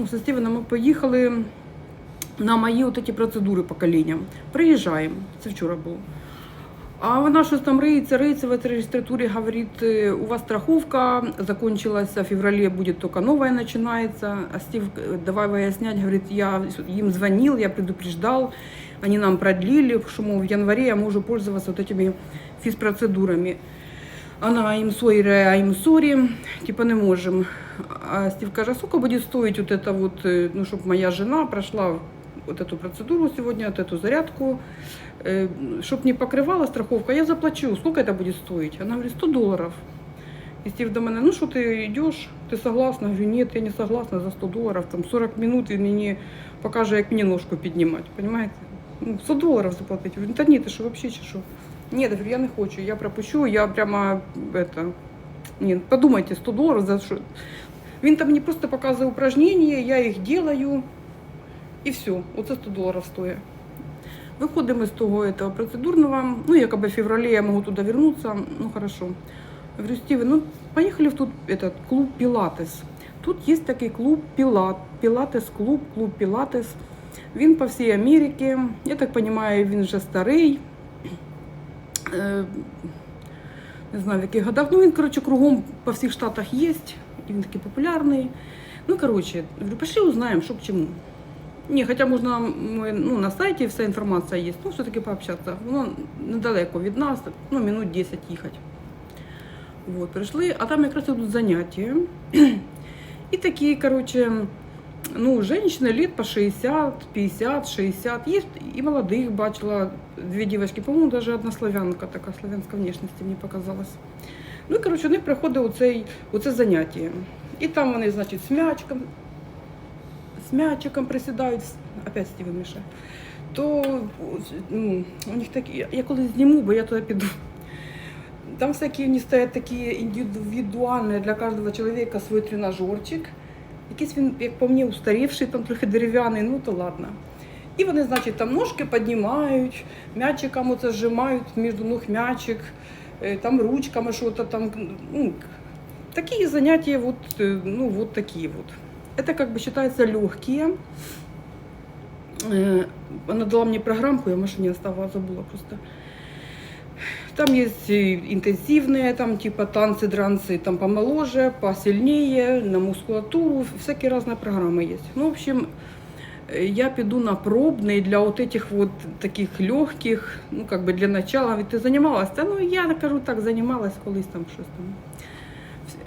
ну, со Стівеном ми поїхали на мої от ці процедури по колінням. Приїжджаємо, це вчора було. А вона щось там риється, риється в этой регистратуре, говорит, э, у вас страховка закончилась, а в феврале будет только новая начинается. А Стив, э, давай выяснять, говорит, я им звонил, я предупреждал, они нам продлили, что, мол, в январе я могу пользоваться вот этими физпроцедурами. Она им сори, а им сори, типа не можем. А Стив каже, а сколько будет стоить вот это вот, э, ну, чтобы моя жена прошла вот эту процедуру сегодня, вот эту зарядку, чтобы не покрывала страховка, я заплачу. Сколько это будет стоить? Она говорит, 100 долларов. И Стив до мене, ну що ти йдеш, ти согласна? Я говорю, ні, я не согласна за 100 доларів, там 40 минут він мені покаже, як мені ножку піднімати, понимаете? Ну, 100 доларів заплатити. Я говорю, та ні, ти що, взагалі чи що? Ні, я говорю, я не хочу, я пропущу, я прямо, это, ні, подумайте, 100 доларів за що? Він там мені просто показує упражнення, я їх делаю, і все, оце 100 доларів стоїть. Выходим из того этого процедурного, ну, якобы в феврале я могу туда вернуться, ну, хорошо. Я говорю, Стивен, ну, поехали в тут этот клуб Пилатес. Тут есть такий клуб Пилат, Пилатес клуб, клуб Пилатес. Він по всій Америці. Я так розумію, він вже старий. Е, Не знаю, в яких годах. Ну, він, коротше, кругом по всіх штатах є. І він такий популярний. Ну, коротше, говорю, узнаємо, що к чому. Ні, хоча можна ми, ну, на сайті вся інформація є, ну все-таки пообщатися. Воно недалеко від нас, ну, минут 10 їхати. Вот, прийшли, а там якраз тут заняття. І такі, коротше, ну, женщины лет по 60, 50, 60. Есть и молодых бачила, две девочки, по-моему, даже одна славянка, така славянська внешності мені показалась. Ну і коротше, вони приходили у цей, у це заняття. І там вони, значить, з м'ячком, з м'ячиком присідають, опять Стівен мішає. То ну, у них такі, я- колись зніму, бо я туди піду. Там всякі вони стоять такі індивідуальні для кожного чоловіка свій тренажерчик. Якийсь він, як по мені, устарівший, там трохи дерев'яний, ну то ладно. І вони, значить, там ножки піднімають, м'ячиком оце зжимають між ног м'ячик, е, там ручками щось там. Ну, такие занятия вот, э, ну, вот такие вот. Это как бы считается легкие. Э, Она дала мне программку, я в машине оставила, забыла просто. Там есть и интенсивные, там типа танцы, дранцы, там помоложе, посильнее, на мускулатуру, всякие разные программы есть. Ну, в общем, э, я піду на пробный для вот этих вот таких легких, ну, как бы для начала. Ведь ты занималась? Та, ну, я кажу так, занималась колись там щось там. Всі-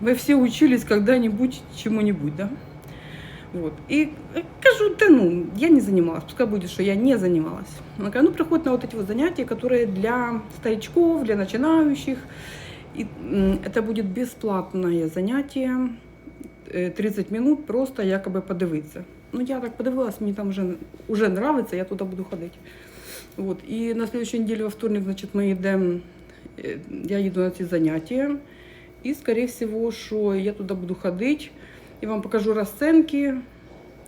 Ми всі учились когда-нибудь чему-нибудь, да? Вот. И э, кажу, да ну, я не занималась, пускай будет, что я не занималась. Она говорит, ну, приходит на вот эти вот занятия, которые для старичков, для начинающих. И м, это будет бесплатное занятие, э, 30 минут просто якобы подивитися. Ну, я так подивилась, мені там вже, уже нравится, я туди буду ходити. Вот. І на следующей неделе, во вторник, значит, ми йдемо, е, я їду на ці заняття. І, скорее всего, що я туди буду ходити. І вам покажу расценки.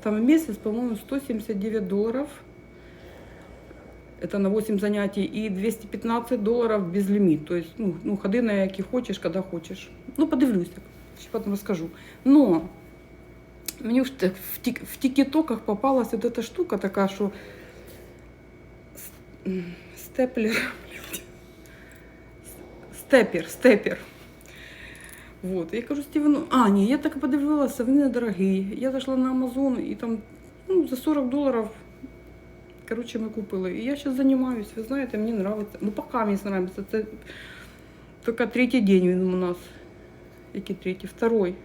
Там в месяц, по-моему, 179 долларов. Это на 8 занятий. И 215 долларов без лимит. То есть, ну, ну ходи на які хочеш, коли хочеш. Ну, подивлюсь так. Ще потім розкажу. Но мені в, т- в, тік, в тікітоках попалась вот эта штука така, що с- м, степлер. Степер, степер. Вот. Я кажу Стівену, а, ні, я так подивилася, вони недорогі. Я зайшла на Амазон і там ну, за 40 доларів. Коротше, ми купили. І я зараз займаюся, ви знаєте, мені подобається. Ну, поки мені подобається. Це тільки третій день він у нас. Який третій? Второй.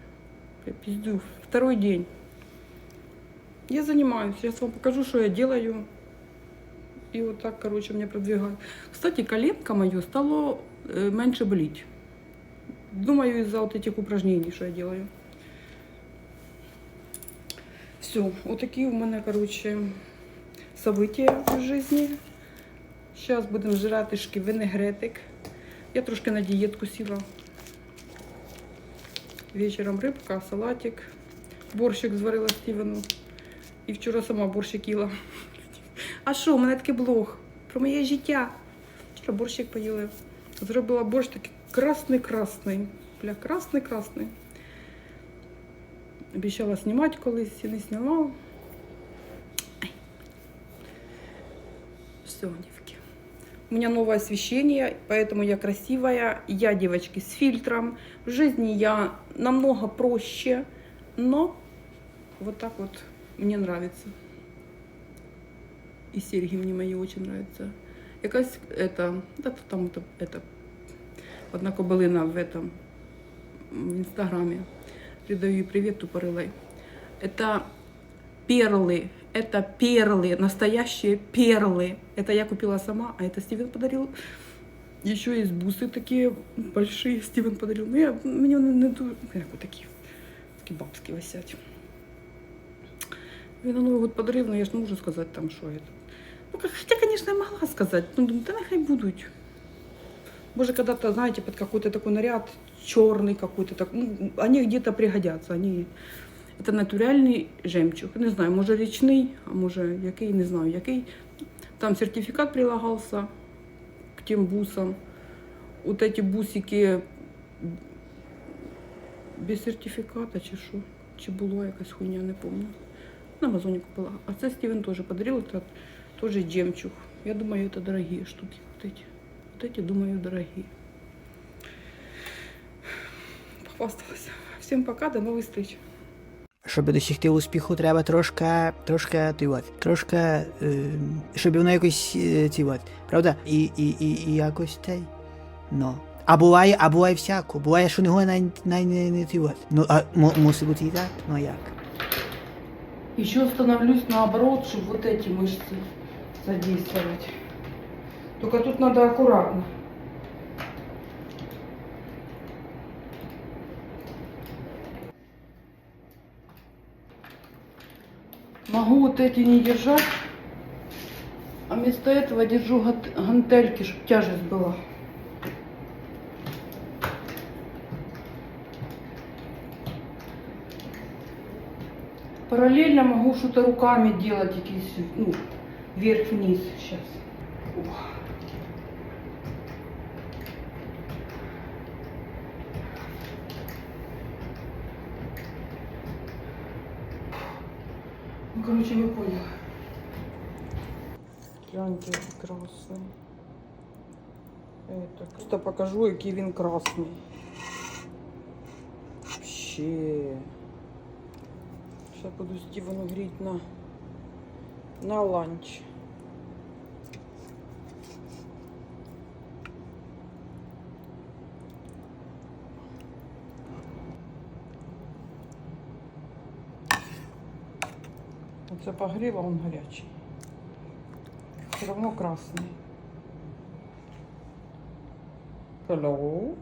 Я пиздю. Второй день. Я занимаюсь. Сейчас вам покажу, что я делаю. И вот так, короче, меня продвигают. Кстати, коленка мое стало э, меньше болеть. Думаю, из-за вот этих упражнений, что я делаю. Все, вот такие у меня, короче, события в жизни. Сейчас будемо жратишки винегретик. Я трошки на дієтку сіла. Вечором рибка, салатик. Борщик зварила Стівену. І вчора сама борщик їла. А що, у мене такий блог про моє життя. Вчора борщик поїли. Зробила борщ такий красний-красний. Бля, красний-красний. обіцяла знімати колись і не знімала. Все, девки. У меня новое освещение, поэтому я красивая. Я, девочки, с фильтром. В жизни я намного проще, но вот так вот мне нравится. И серьги мне мои очень нравятся. Якась это, да, то там это, это одна кобылина в этом в инстаграме. Передаю ей привет тупорылой. Это перлы, это перлы, настоящие перлы. Это я купила сама, а это Стивен подарил. Еще есть бусы такие большие, Стивен подарил. Ну, я, мені вони не дуже, як такі, такі бабські висять. Він на Новий год подарив, але я ж не можу сказати там, що це. Ну, как- хотя, конечно, я могла сказать. Ну, думаю, да нехай будуть. Может, когда-то, знаете, под какой-то такой наряд, черный какой-то, так, ну, они где-то пригодятся. Они... Это натуральний жемчуг. Не знаю, може річний, а може який, не знаю який. Там сертифікат прилагався к тем бусам. Вот эти бусики без сертифіката чи що. Чи було якась хуйня, не пам'ятаю. На Амазоні купила. А це Стівен теж подарил. Это тоже жемчуг. Я думаю, это дорогие штуки. Вот эти. Вот эти, думаю, дорогие. Похвасталась. Всем пока, до новых встреч. Щоб досягти успіху, треба трошки, трошки, ти от, трошки, е, щоб воно якось е, ці от, правда? І, і, і, і якось цей. Ну. А буває, а буває всяко. Буває, що не най, най, не, не ті от. Ну, а му- мусить бути і так? Ну як? Еще становлюсь наоборот, чтобы вот эти мышцы Задействовать. Только тут надо аккуратно. Могу вот эти не держать, а вместо этого держу гантельки, чтобы тяжесть была. Параллельно могу что-то руками делать, якісь, ну, вверх-вниз сейчас. Ну, короче, ви поняли. Гляньте, який красний. Это, просто покажу, який він красний. Вообще. Сейчас буду Стивену греть на, на ланч. Оце погріла, он гарячий. Все равно красний. Hello.